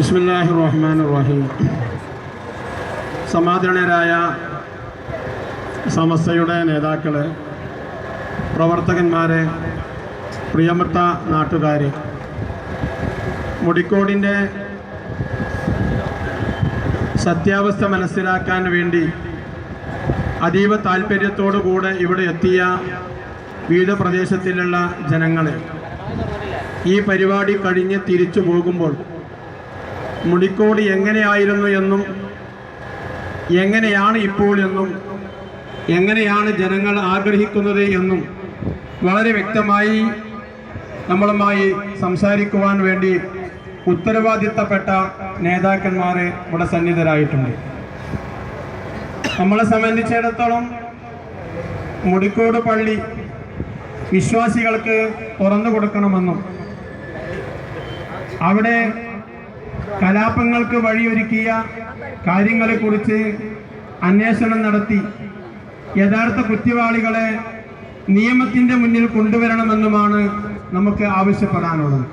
ബിസ്മില്ലാഹി റഹ്മാൻ റഹീം സമാദരണരായ സമസ്തയുടെ നേതാക്കൾ പ്രവർത്തകന്മാരെ പ്രിയമൃത്ത നാട്ടുകാരെ മുടിക്കോടിന്റെ സത്യാവസ്ഥ മനസ്സിലാക്കാൻ വേണ്ടി അതീവ താല്പര്യത്തോടുകൂടെ ഇവിടെ എത്തിയ വിവിധ പ്രദേശത്തിലുള്ള ജനങ്ങളെ ഈ പരിപാടി കഴിഞ്ഞ് തിരിച്ചു പോകുമ്പോൾ മുടിക്കോട് എങ്ങനെയായിരുന്നു എന്നും എങ്ങനെയാണ് ഇപ്പോൾ എന്നും എങ്ങനെയാണ് ജനങ്ങൾ ആഗ്രഹിക്കുന്നത് എന്നും വളരെ വ്യക്തമായി നമ്മളുമായി സംസാരിക്കുവാൻ വേണ്ടി ഉത്തരവാദിത്തപ്പെട്ട നേതാക്കന്മാർ ഇവിടെ സന്നിധരായിട്ടുണ്ട്. നമ്മളെ സംബന്ധിച്ചിടത്തോളം മുടിക്കോട് പള്ളി വിശ്വാസികൾക്ക് തുറന്നു കൊടുക്കണമെന്നും അവിടെ കലാപങ്ങൾക്ക് വഴിയൊരുക്കിയ കാര്യങ്ങളെക്കുറിച്ച് അന്വേഷണം നടത്തി. യഥാർത്ഥ കുറ്റവാളികളെ നിയമത്തിന്റെ മുന്നിൽ കൊണ്ടുവരണമെന്നുമാണ് നമുക്ക് ആവശ്യപ്പെടാനുള്ളത്.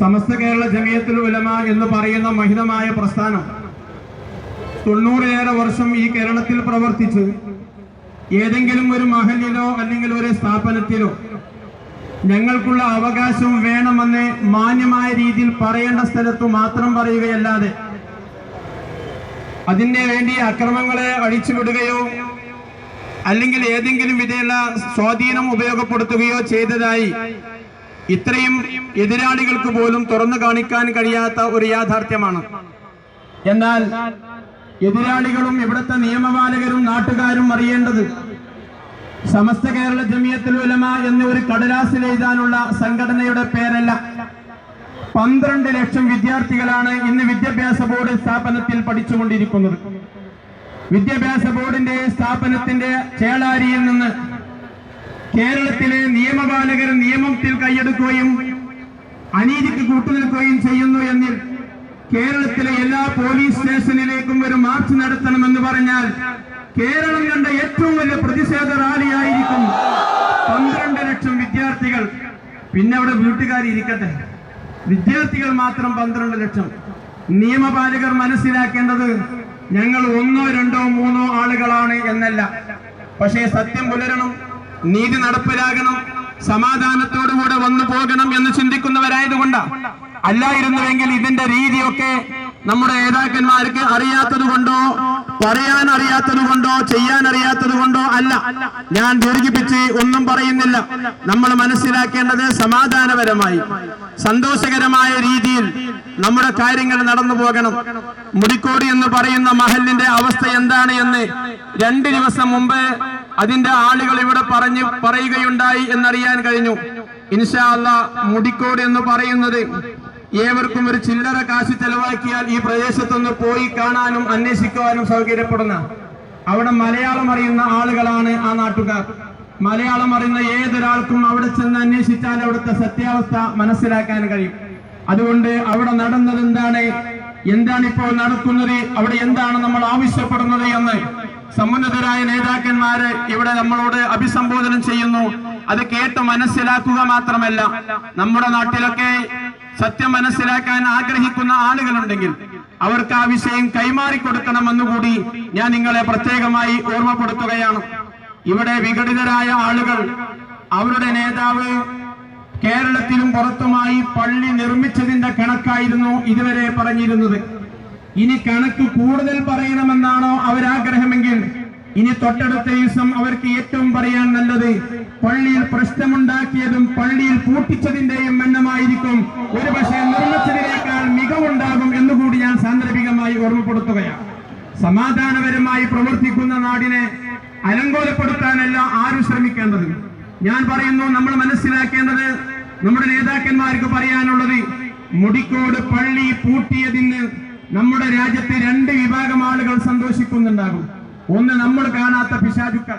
സമസ്ത കേരള ജമിയത്തുൽ ഉലമ എന്ന് പറയുന്ന മഹിതമായ പ്രസ്ഥാനം തൊണ്ണൂറിലേറെ വർഷം ഈ കേരളത്തിൽ പ്രവർത്തിച്ച് ഏതെങ്കിലും ഒരു മഹലിലോ അല്ലെങ്കിൽ ഒരു സ്ഥാപനത്തിലോ ഞങ്ങൾക്കുള്ള അവകാശവും വേണമെന്ന് മാന്യമായ രീതിയിൽ പറയേണ്ട സ്ഥലത്ത് മാത്രം പറയുകയല്ലാതെ അതിന് വേണ്ടി അക്രമങ്ങളെ അഴിച്ചുവിടുകയോ അല്ലെങ്കിൽ ഏതെങ്കിലും വിധയുള്ള സ്വാധീനം ഉപയോഗപ്പെടുത്തുകയോ ചെയ്തതായി ഇത്രയും എതിരാളികൾക്ക് പോലും തുറന്നു കാണിക്കാൻ കഴിയാത്ത ഒരു യാഥാർത്ഥ്യമാണ്. എന്നാൽ എതിരാളികളും ഇവിടുത്തെ നിയമപാലകരും നാട്ടുകാരും അറിയേണ്ടത് സമസ്ത കേരള ജമിയത്തിൽ ഉലമ എന്ന ഒരു കടലാസിൽ എഴുതാനുള്ള സംഘടനയുടെ പേരല്ല. പന്ത്രണ്ട് ലക്ഷം വിദ്യാർത്ഥികളാണ് ഇന്ന് വിദ്യാഭ്യാസ ബോർഡ് സ്ഥാപനത്തിൽ പഠിച്ചുകൊണ്ടിരിക്കുന്നത്. വിദ്യാഭ്യാസ ബോർഡിന്റെ സ്ഥാപനത്തിന്റെ ചേളാരിയിൽ നിന്ന് കേരളത്തിലെ നിയമപാലകർ നിയമത്തിൽ കൈയെടുക്കുകയും അനീതിക്ക് കൂട്ടുനിൽക്കുകയും ചെയ്യുന്നു എന്നിൽ കേരളത്തിലെ എല്ലാ പോലീസ് സ്റ്റേഷനിലേക്കും ഒരു മാർച്ച് നടത്തണമെന്ന് പറഞ്ഞാൽ കേരളം കണ്ട ഏറ്റവും വലിയ പിന്നെ അവിടെ വീട്ടുകാർ ഇരിക്കട്ടെ? വിദ്യാർത്ഥികൾ മാത്രം പന്ത്രണ്ട് ലക്ഷം. നിയമപാലകർ മനസ്സിലാക്കേണ്ടത് ഞങ്ങൾ ഒന്നോ രണ്ടോ മൂന്നോ ആളുകളാണ് എന്നല്ല. പക്ഷേ സത്യം പുലരണം നീതി നടപ്പിലാകണം സമാധാനത്തോടുകൂടെ വന്നു പോകണം എന്ന് ചിന്തിക്കുന്നവരായതുകൊണ്ട്. അല്ലായിരുന്നുവെങ്കിൽ ഇതിന്റെ രീതിയൊക്കെ നമ്മുടെ നേതാക്കന്മാർക്ക് അറിയാത്തത് കൊണ്ടോ പറയാൻ അറിയാത്തത് കൊണ്ടോ ചെയ്യാൻ അറിയാത്തത് കൊണ്ടോ അല്ല. ഞാൻ ദീർഘിപ്പിച്ച് ഒന്നും പറയുന്നില്ല. നമ്മൾ മനസ്സിലാക്കേണ്ടത് സമാധാനപരമായി സന്തോഷകരമായ രീതിയിൽ നമ്മുടെ കാര്യങ്ങൾ നടന്നു പോകണം. മുടിക്കോടി എന്ന് പറയുന്ന മഹലിന്റെ അവസ്ഥ എന്താണ് എന്ന് രണ്ട് ദിവസം മുമ്പ് അതിന്റെ ആളുകൾ ഇവിടെ പറഞ്ഞു പറയുകയുണ്ടായി എന്നറിയാൻ കഴിഞ്ഞു. ഇൻഷാ അല്ല മുടിക്കോട് എന്ന് പറയുന്നത് ഏവർക്കും ഒരു ചില്ലറ കാശ് ചെലവാക്കിയാൽ ഈ പ്രദേശത്തൊന്ന് പോയി കാണാനും അന്വേഷിക്കുവാനും സൗകര്യപ്പെടുന്ന അവിടെ മലയാളം അറിയുന്ന ആളുകളാണ് ആ നാട്ടുകാർ. മലയാളം അറിയുന്ന ഏതൊരാൾക്കും അവിടെ ചെന്ന് അന്വേഷിച്ചാൽ അവിടുത്തെ സത്യാവസ്ഥ മനസ്സിലാക്കാൻ കഴിയും. അതുകൊണ്ട് അവിടെ നടന്നത് എന്താണ്? എന്താണ് ഇപ്പോൾ നടക്കുന്നത്? അവിടെ എന്താണ് നമ്മൾ ആവശ്യപ്പെടുന്നത് എന്ന് സമുന്നതരായ നേതാക്കന്മാര് ഇവിടെ നമ്മളോട് അഭിസംബോധന ചെയ്യുന്നു. അത് കേട്ട് മനസ്സിലാക്കുക മാത്രമല്ല നമ്മുടെ നാട്ടിലൊക്കെ സത്യം മനസ്സിലാക്കാൻ ആഗ്രഹിക്കുന്ന ആളുകളുണ്ടെങ്കിൽ അവർക്ക് ആ വിഷയം കൈമാറി കൊടുക്കണമെന്നുകൂടി ഞാൻ നിങ്ങളെ പ്രത്യേകമായി ഓർമ്മപ്പെടുത്തുകയാണ്. ഇവിടെ വിഘടിതരായ ആളുകൾ അവരുടെ നേതാവ് കേരളത്തിലും പുറത്തുമായി പള്ളി നിർമ്മിച്ചതിന്റെ കണക്കായിരുന്നു ഇതുവരെ പറഞ്ഞിരുന്നത്. ഇനി കണക്ക് കൂടുതൽ പറയണമെന്നാണോ അവരാഗ്രഹമെങ്കിൽ ഇനി തൊട്ടടുത്ത ദിവസം അവർക്ക് ഏറ്റവും പറയാൻ നല്ലത് പള്ളിയിൽ പ്രശ്നമുണ്ടാക്കിയതും പള്ളിയിൽ പൂട്ടിച്ചതിന്റെയും സമാധാനപരമായി പ്രവർത്തിക്കുന്ന നാടിനെ അലങ്കോലപ്പെടുത്താനല്ല ആരും ശ്രമിക്കേണ്ടത്. ഞാൻ പറയുന്നു നമ്മൾ മനസ്സിലാക്കേണ്ടത് നമ്മുടെ നേതാക്കന്മാർക്ക് പറയാനുള്ളത് മുടിക്കോട് പള്ളി പൂട്ടിയതിന് നമ്മുടെ രാജ്യത്തെ രണ്ട് വിഭാഗം ആളുകൾ സന്തോഷിക്കുന്നുണ്ടാകും. ഒന്ന് നമ്മൾ കാണാത്ത പിശാചുക്കൾ.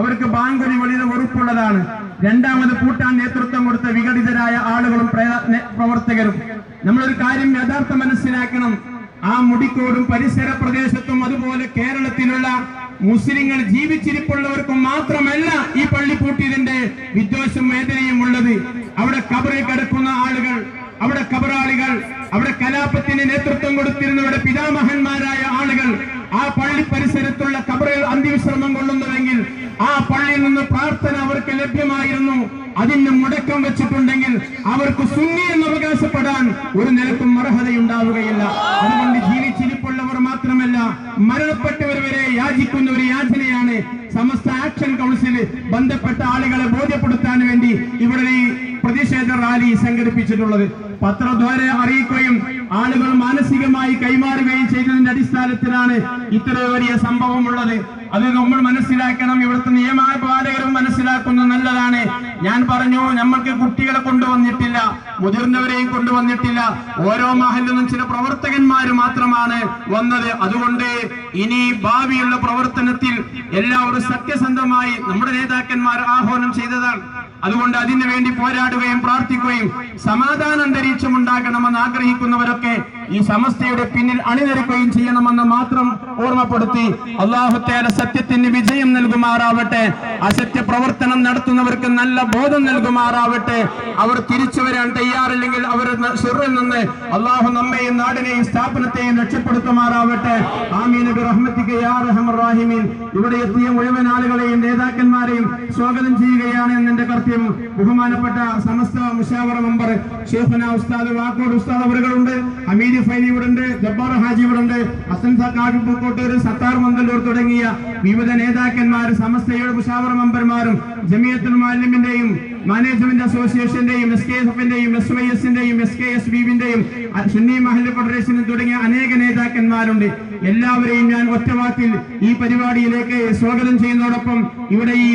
അവർക്ക് ബാങ്കുരി വലിയ വെറുപ്പുള്ളതാണ്. രണ്ടാമത് കൂട്ടാൻ നേതൃത്വം കൊടുത്ത വിഘടിതരായ ആളുകളും പ്രവർത്തകരും. നമ്മളൊരു കാര്യം യഥാർത്ഥം മനസ്സിലാക്കണം. ആ മുടിക്കോടും പരിസര പ്രദേശത്തും അതുപോലെ കേരളത്തിലുള്ള മുസ്ലിങ്ങൾ ജീവിച്ചിരിപ്പുള്ളവർക്കും മാത്രമല്ല ഈ പള്ളി പൂട്ടിയതിന്റെ വിദ്വേഷം വേദനയും ഉള്ളത്. അവിടെ കബറിൽ കിടക്കുന്ന ആളുകൾ അവിടെ കബറാളികൾ അവിടെ കലാപത്തിന് നേതൃത്വം കൊടുത്തിരുന്നവരുടെ പിതാമഹന്മാരായ ആളുകൾ ആ പള്ളി പരിസരത്തുള്ള കബറിൽ അന്തിവിശ്രമം കൊള്ളുന്നുവെങ്കിൽ ആ പള്ളിയിൽ നിന്ന് പ്രാർത്ഥന അവർക്ക് ലഭ്യമായിരുന്നു. അതിന് മുടക്കം വെച്ചിട്ടുണ്ടെങ്കിൽ അവർക്ക് സുന്നി എന്ന് അവകാശപ്പെടാൻ ഒരു നിലക്കും അർഹതയുണ്ടാവുകയില്ല. അതുകൊണ്ട് ജീവിച്ചിരിപ്പുള്ളവർ മാത്രമല്ല മരണപ്പെട്ടവർ വരെ യാചിക്കുന്ന ഒരു യാചനയാണ് സമസ്ത ആക്ഷൻ കൗൺസിൽ ബന്ധപ്പെട്ട ആളുകളെ ബോധ്യപ്പെടുത്താൻ വേണ്ടി ഇവിടെ ഈ പ്രതിഷേധ റാലി സംഘടിപ്പിച്ചിട്ടുള്ളത്. പത്രദ്വാര അറിയിക്കുകയും ആളുകൾ മാനസികമായി കൈമാറുകയും ചെയ്തതിന്റെ അടിസ്ഥാനത്തിലാണ് ഇത്ര വലിയ സംഭവമുള്ളത്. അത് നമ്മൾ മനസ്സിലാക്കണം. ഇവിടുത്തെ നിയമപാലകരും മനസ്സിലാക്കുന്നത് നല്ലതാണ്. ഞാൻ പറഞ്ഞു നമ്മൾക്ക് കുട്ടികളെ കൊണ്ടുവന്നിട്ടില്ല മുതിർന്നവരെയും കൊണ്ടുവന്നിട്ടില്ല. ഓരോ മഹലിൽ നിന്നും ചില പ്രവർത്തകന്മാർ മാത്രമാണ് വന്നത്. അതുകൊണ്ട് ഇനി ഭാവിയുള്ള പ്രവർത്തനത്തിൽ എല്ലാവരും സത്യസന്ധമായി നമ്മുടെ നേതാക്കന്മാർ ആഹ്വാനം ചെയ്തതാണ്. അതുകൊണ്ട് അതിനു വേണ്ടി പോരാടുകയും പ്രാർത്ഥിക്കുകയും സമാധാന അന്തരീക്ഷം ഉണ്ടാകണമെന്ന് ആഗ്രഹിക്കുന്നവരൊക്കെ ഈ സമസ്തയുടെ പിന്നിൽ അണിനിരക്കുകയും ചെയ്യണമെന്ന് മാത്രം ഓർമ്മപ്പെടുത്തി അള്ളാഹുത്തേല സത്യത്തിന് വിജയം നൽകുമാറാവട്ടെ. അസത്യ പ്രവർത്തനം നടത്തുന്നവർക്ക് നല്ല ബോധം നൽകുമാറാവട്ടെ. അവർ തിരിച്ചു വരാൻ തയ്യാറില്ലെങ്കിൽ അവർ സിറിൽ നിന്ന് അള്ളാഹു നമ്മെയും നാടിനെയും സ്ഥാപനത്തെയും രക്ഷപ്പെടുത്തുമാറാവട്ടെ. ആമീൻ. നബി റഹ്മത്തിക്ക് യാ റഹ്മർ റഹീമീൻ. ഇവിടെ എത്തിയ മുഴുവൻ ആളുകളെയും നേതാക്കന്മാരെയും സ്വാഗതം ചെയ്യുകയാണ് എന്നെ കർത്തവ്യം. ബഹുമാനപ്പെട്ട സമസ്ത മുഷാവറ മെമ്പർ ഷേഖന ഉസ്താദ് വാക്കോട് ഉസ്താദ് അവരുകളുണ്ട്. ഹമീദ് ഫൈനി ഇവിടെ ഉണ്ട് ജബ്ബാർ ഹാജി ഇവിടെ ഉണ്ട് അസൻസ കാട്ടൂർ സത്താർ മന്ദലൂർ തുടങ്ങിയ വിവിധ നേതാക്കന്മാർ സമസ്തയുടെ മുഷാവറ മെമ്പർമാരും ജമിയത്തുൽ മാലിമിന്റെയും മാനേജ്മെന്റ് അസോസിയേഷന്റെയും എസ് കെ എസ് എഫിന്റെയും എസ് വൈ എസിന്റെയും എസ് കെ എസ് ബിവിന്റെയും സുന്നി മഹല്ല് ഫെഡറേഷനും തുടങ്ങിയ അനേക നേതാക്കന്മാരുണ്ട്. എല്ലാവരെയും ഞാൻ ഒറ്റവാക്കിൽ ഈ പരിപാടിയിലേക്ക് സ്വാഗതം ചെയ്യുന്നതോടൊപ്പം ഇവിടെ ഈ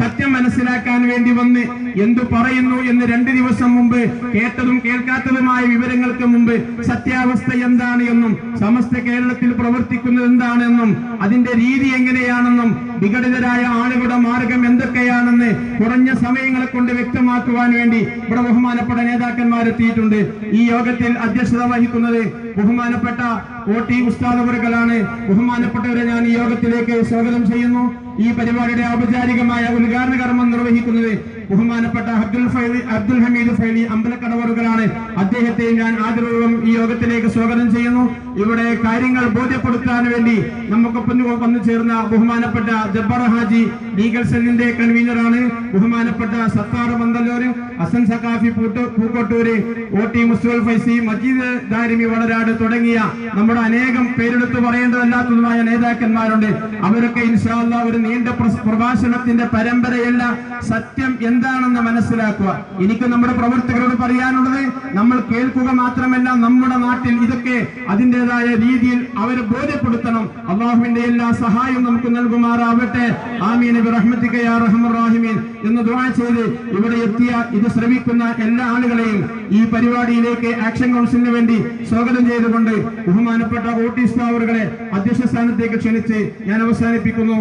സത്യം മനസ്സിലാക്കാൻ വേണ്ടി വന്ന് എന്തു പറയുന്നു എന്ന് രണ്ട് ദിവസം മുമ്പ് കേട്ടതും കേൾക്കാത്തതുമായ വിവരങ്ങൾക്ക് മുമ്പ് സത്യാവസ്ഥ എന്താണ് എന്നും സമസ്ത കേരളത്തിൽ പ്രവർത്തിക്കുന്നത് എന്താണെന്നും അതിന്റെ രീതി എങ്ങനെയാണെന്നും വിഘടിതരായ ആളുകളുടെ മാർഗം എന്തൊക്കെയാണെന്ന് കുറഞ്ഞ സമയങ്ങളെ കൊണ്ട് വ്യക്തമാക്കുവാൻ വേണ്ടി ഇവിടെ ബഹുമാനപ്പെട്ട നേതാക്കന്മാരെത്തിയിട്ടുണ്ട് ഈ യോഗത്തിൽ അധ്യക്ഷത വഹിക്കുന്നത് ബഹുമാനപ്പെട്ട ഒ ടി ഉസ്താദ് അവറുകളാണ്. ബഹുമാനപ്പെട്ടവരെ ഞാൻ ഈ യോഗത്തിലേക്ക് സ്വാഗതം ചെയ്യുന്നു. ഈ പരിപാടിയുടെ ഔപചാരികമായ ഉദ്ഘാടന കർമ്മം നിർവഹിക്കുന്നത് ബഹുമാനപ്പെട്ട അബ്ദുൽ ഫൈലി അബ്ദുൽ ഹമീദ് ഫൈലി അമ്പലക്കടവറുകളാണ്. അദ്ദേഹത്തെയും ഞാൻ ആദരവൂർവം ഈ യോഗത്തിലേക്ക് സ്വാഗതം ചെയ്യുന്നു. ഇവിടെ കാര്യങ്ങൾ ബോധ്യപ്പെടുത്താൻ വേണ്ടി നമുക്കൊപ്പം വന്നു ചേർന്ന ബഹുമാനപ്പെട്ട ജബ്ബാർ ഹാജി ലീഗൽ സെല്ലിന്റെ കൺവീനറാണ് ബഹുമാനപ്പെട്ട സത്താർ മന്ദല്ലൂര് അസൻ പൂട്ടോ- പൂക്കോട്ടൂര് ഒ ടി മുസ്തുൽ ഫൈസി മജീദ് ദാരിമി വളരാട് തുടങ്ങിയ നമ്മുടെ അനേകം പേരെടുത്ത് പറയേണ്ടതല്ലാത്തതുമായ നേതാക്കന്മാരുണ്ട്. അവരൊക്കെ ഇൻഷാല്ല ഒരു നീണ്ട പ്രഭാഷണത്തിന്റെ പരമ്പരയല്ല. സത്യം എന്താണെന്ന് മനസ്സിലാക്കുക. എനിക്ക് നമ്മുടെ പ്രവർത്തകരോട് പറയാനുള്ളത് നമ്മൾ കേൾക്കുക മാത്രമല്ല നമ്മുടെ നാട്ടിൽ ഇതൊക്കെ അതിന്റെതായ രീതിയിൽ അവരെ ബോധ്യപ്പെടുത്തണം. അള്ളാഹുവിന്റെ എല്ലാ സഹായവും നമുക്ക് നൽകുമാറാവട്ടെ. ആമീൻ. എന്ന് ദുആ ചെയ്ത് ഇവിടെ എത്തിയ ഇത് ശ്രമിക്കുന്ന എല്ലാ ആളുകളെയും ഈ പരിപാടിയിലേക്ക് ആക്ഷൻ കൗൺസിലിന് വേണ്ടി സ്വാഗതം ചെയ്തുകൊണ്ട് ബഹുമാനപ്പെട്ട ഓട്ടീസ് പാവറുകളെ അധ്യക്ഷ സ്ഥാനത്തേക്ക് ക്ഷണിച്ച് ഞാൻ അവസാനിപ്പിക്കുന്നു.